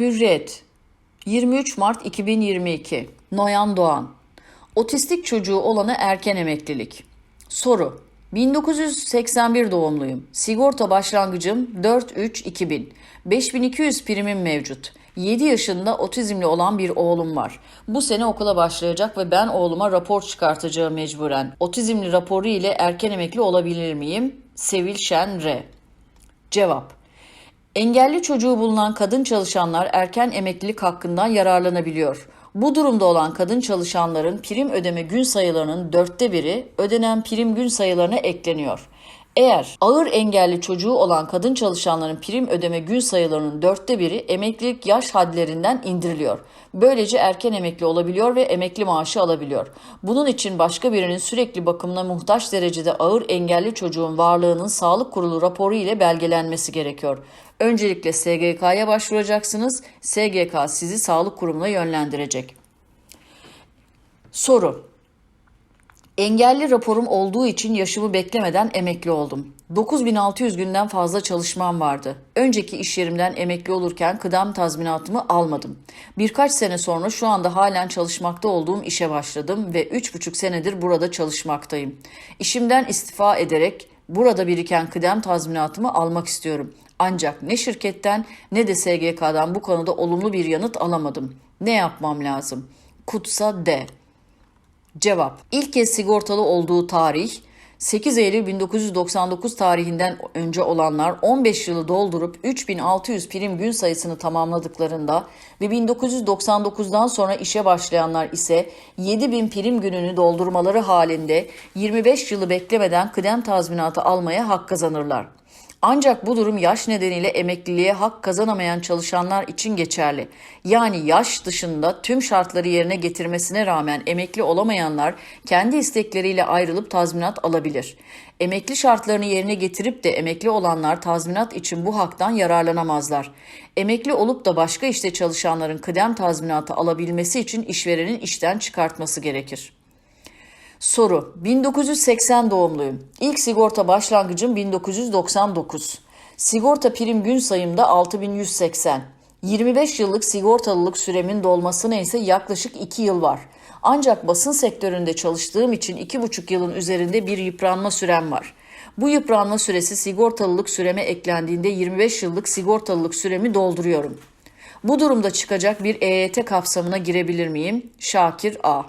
Hürriyet 23 Mart 2022 Noyan Doğan Otistik çocuğu olana erken emeklilik Soru 1981 doğumluyum. Sigorta başlangıcım 4-3-2000. 5200 primim mevcut. 7 yaşında otizmli olan bir oğlum var. Bu sene okula başlayacak ve ben oğluma rapor çıkartacağım mecburen. Otizmli raporu ile erken emekli olabilir miyim? Sevil Şen R. Cevap Engelli çocuğu bulunan kadın çalışanlar erken emeklilik hakkından yararlanabiliyor. Bu durumda olan kadın çalışanların prim ödeme gün sayılarının dörtte biri ödenen prim gün sayılarına ekleniyor. Eğer ağır engelli çocuğu olan kadın çalışanların prim ödeme gün sayılarının dörtte biri emeklilik yaş hadlerinden indiriliyor. Böylece erken emekli olabiliyor ve emekli maaşı alabiliyor. Bunun için başka birinin sürekli bakımına muhtaç derecede ağır engelli çocuğun varlığının sağlık kurulu raporu ile belgelenmesi gerekiyor. Öncelikle SGK'ya başvuracaksınız. SGK sizi sağlık kurumuna yönlendirecek. Soru Engelli raporum olduğu için yaşımı beklemeden emekli oldum. 9600 günden fazla çalışmam vardı. Önceki iş yerimden emekli olurken kıdem tazminatımı almadım. Birkaç sene sonra şu anda halen çalışmakta olduğum işe başladım ve 3,5 senedir burada çalışmaktayım. İşimden istifa ederek burada biriken kıdem tazminatımı almak istiyorum. Ancak ne şirketten ne de SGK'dan bu konuda olumlu bir yanıt alamadım. Ne yapmam lazım? Kutsa D. Cevap. İlk kez sigortalı olduğu tarih 8 Eylül 1999 tarihinden önce olanlar 15 yılı doldurup 3600 prim gün sayısını tamamladıklarında ve 1999'dan sonra işe başlayanlar ise 7000 prim gününü doldurmaları halinde 25 yılı beklemeden kıdem tazminatı almaya hak kazanırlar. Ancak bu durum yaş nedeniyle emekliliğe hak kazanamayan çalışanlar için geçerli. Yani yaş dışında tüm şartları yerine getirmesine rağmen emekli olamayanlar kendi istekleriyle ayrılıp tazminat alabilir. Emekli şartlarını yerine getirip de emekli olanlar tazminat için bu haktan yararlanamazlar. Emekli olup da başka işte çalışanların kıdem tazminatı alabilmesi için işverenin işten çıkartması gerekir. Soru 1980 doğumluyum. İlk sigorta başlangıcım 1999. Sigorta prim gün sayımda 6180. 25 yıllık sigortalılık süremin dolmasına ise yaklaşık 2 yıl var. Ancak basın sektöründe çalıştığım için 2,5 yılın üzerinde bir yıpranma sürem var. Bu yıpranma süresi sigortalılık süreme eklendiğinde 25 yıllık sigortalılık süremi dolduruyorum. Bu durumda çıkacak bir EYT kapsamına girebilir miyim? Şakir A.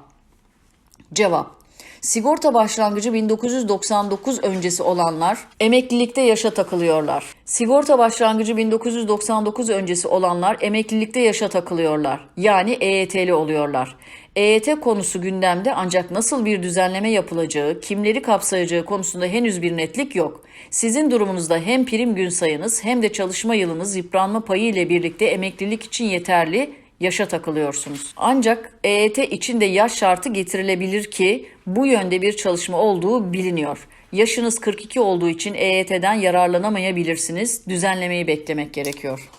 Cevap Sigorta başlangıcı 1999 öncesi olanlar emeklilikte yaşa takılıyorlar. Sigorta başlangıcı 1999 öncesi olanlar emeklilikte yaşa takılıyorlar. Yani EYT'li oluyorlar. EYT konusu gündemde ancak nasıl bir düzenleme yapılacağı, kimleri kapsayacağı konusunda henüz bir netlik yok. Sizin durumunuzda hem prim gün sayınız hem de çalışma yılınız yıpranma payı ile birlikte emeklilik için yeterli yaşa takılıyorsunuz. Ancak EYT için de yaş şartı getirilebilir ki bu yönde bir çalışma olduğu biliniyor. Yaşınız 42 olduğu için EYT'den yararlanamayabilirsiniz. Düzenlemeyi beklemek gerekiyor.